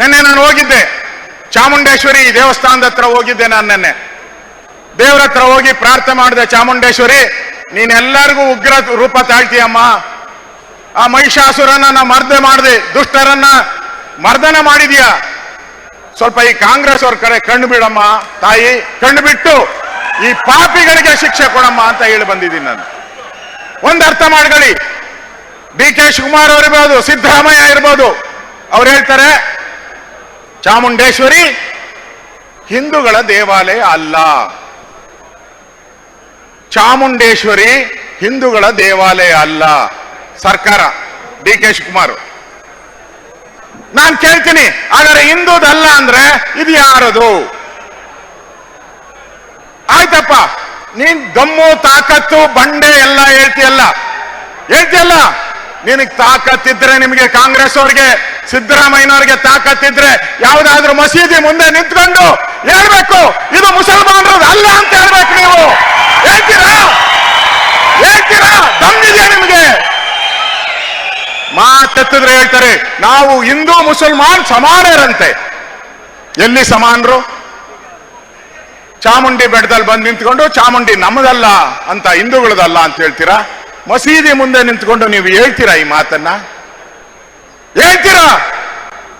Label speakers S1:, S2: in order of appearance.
S1: ನಿನ್ನೆ ನಾನು ಹೋಗಿದ್ದೆ. ಚಾಮುಂಡೇಶ್ವರಿ ದೇವಸ್ಥಾನದ ಹತ್ರ ಹೋಗಿದ್ದೆ ನಾನು ನೆನ್ನೆ. ದೇವ್ರ ಹತ್ರ ಹೋಗಿ ಪ್ರಾರ್ಥನೆ ಮಾಡಿದೆ, ಚಾಮುಂಡೇಶ್ವರಿ ನೀನೆಲ್ಲರಿಗೂ ಉಗ್ರ ರೂಪ ತಾಳ್ತೀಯಮ್ಮ. ಆ ಮಹಿಷಾಸುರನ್ನ ನಾ ಮರ್ದೆ ಮಾಡಿದೆ. ದುಷ್ಟರನ್ನ ಮರ್ದನ ಮಾಡಿದ್ಯಾ? ಸ್ವಲ್ಪ ಈ ಕಾಂಗ್ರೆಸ್ ಅವ್ರ ಕಡೆ ಕಣ್ಣು ಬಿಡಮ್ಮ ತಾಯಿ, ಕಣ್ಣು ಬಿಟ್ಟು ಈ ಪಾಪಿಗಳಿಗೆ ಶಿಕ್ಷೆ ಕೊಡಮ್ಮ ಅಂತ ಹೇಳಿ ಬಂದಿದ್ದೀನಿ ನಾನು. ಒಂದು ಅರ್ಥ ಮಾಡ್ಕೊಳ್ಳಿ. ಡಿ ಕೆ ಶಿವಕುಮಾರ್ ಅವರಿರ್ಬೋದು, ಸಿದ್ದರಾಮಯ್ಯ ಇರ್ಬೋದು, ಅವ್ರು ಹೇಳ್ತಾರೆ ಚಾಮುಂಡೇಶ್ವರಿ ಹಿಂದೂಗಳ ದೇವಾಲಯ ಅಲ್ಲ. ಚಾಮುಂಡೇಶ್ವರಿ ಹಿಂದೂಗಳ ದೇವಾಲಯ ಅಲ್ಲ. ಸರ್ಕಾರ, ಡಿ ಕೆ ಶಿವಕುಮಾರ್. ನಾನು ಕೇಳ್ತೀನಿ, ಆದರೆ ಹಿಂದೂದಲ್ಲ ಅಂದ್ರೆ ಇದು ಯಾರದು? ಆಯ್ತಪ್ಪ, ನೀನ್ ದಮ್ಮು ತಾಕತ್ತು, ಬಂಡೆ ಎಲ್ಲ ಹೇಳ್ತಿಯಲ್ಲ? ಹೇಳ್ತೀಯಲ್ಲ? ನಿನಗ್ ತಾಕತ್ತಿದ್ರೆ ನಿಮಗೆ ಕಾಂಗ್ರೆಸ್ ಅವ್ರಿಗೆ, ಸಿದ್ದರಾಮಯ್ಯನವ್ರಿಗೆ ತಾಕತ್ತಿದ್ರೆ ಯಾವ್ದಾದ್ರು ಮಸೀದಿ ಮುಂದೆ ನಿಂತ್ಕೊಂಡು ಹೇಳ್ಬೇಕು, ಇದು ಮುಸಲ್ಮಾನರು ಅಲ್ಲ ಅಂತ ಹೇಳ್ಬೇಕು ನೀವು. ಹೇಳ್ತೀರಾ? ಹೇಳ್ತೀರಾ? ದಮ್ಮಿದೆಯಾ ನಿಮಗೆ? ಮಾತೆತ್ತಿದ್ರೆ ಹೇಳ್ತಾರೆ, ನಾವು ಹಿಂದೂ ಮುಸಲ್ಮಾನ್ ಸಮಾನರಂತೆ. ಎಲ್ಲಿ ಸಮಾನರು? ಚಾಮುಂಡಿ ಬೆಟ್ಟದಲ್ಲಿ ಬಂದು ನಿಂತ್ಕೊಂಡು, ಚಾಮುಂಡಿ ನಮ್ಮದಲ್ಲ ಅಂತ ಹಿಂದೂಗಳದಲ್ಲ ಅಂತ ಹೇಳ್ತೀರಾ? ಮಸೀದಿ ಮುಂದೆ ನಿಂತ್ಕೊಂಡು ನೀವು ಹೇಳ್ತೀರಾ ಈ ಮಾತನ್ನ? ಹೇಳ್ತೀರಾ?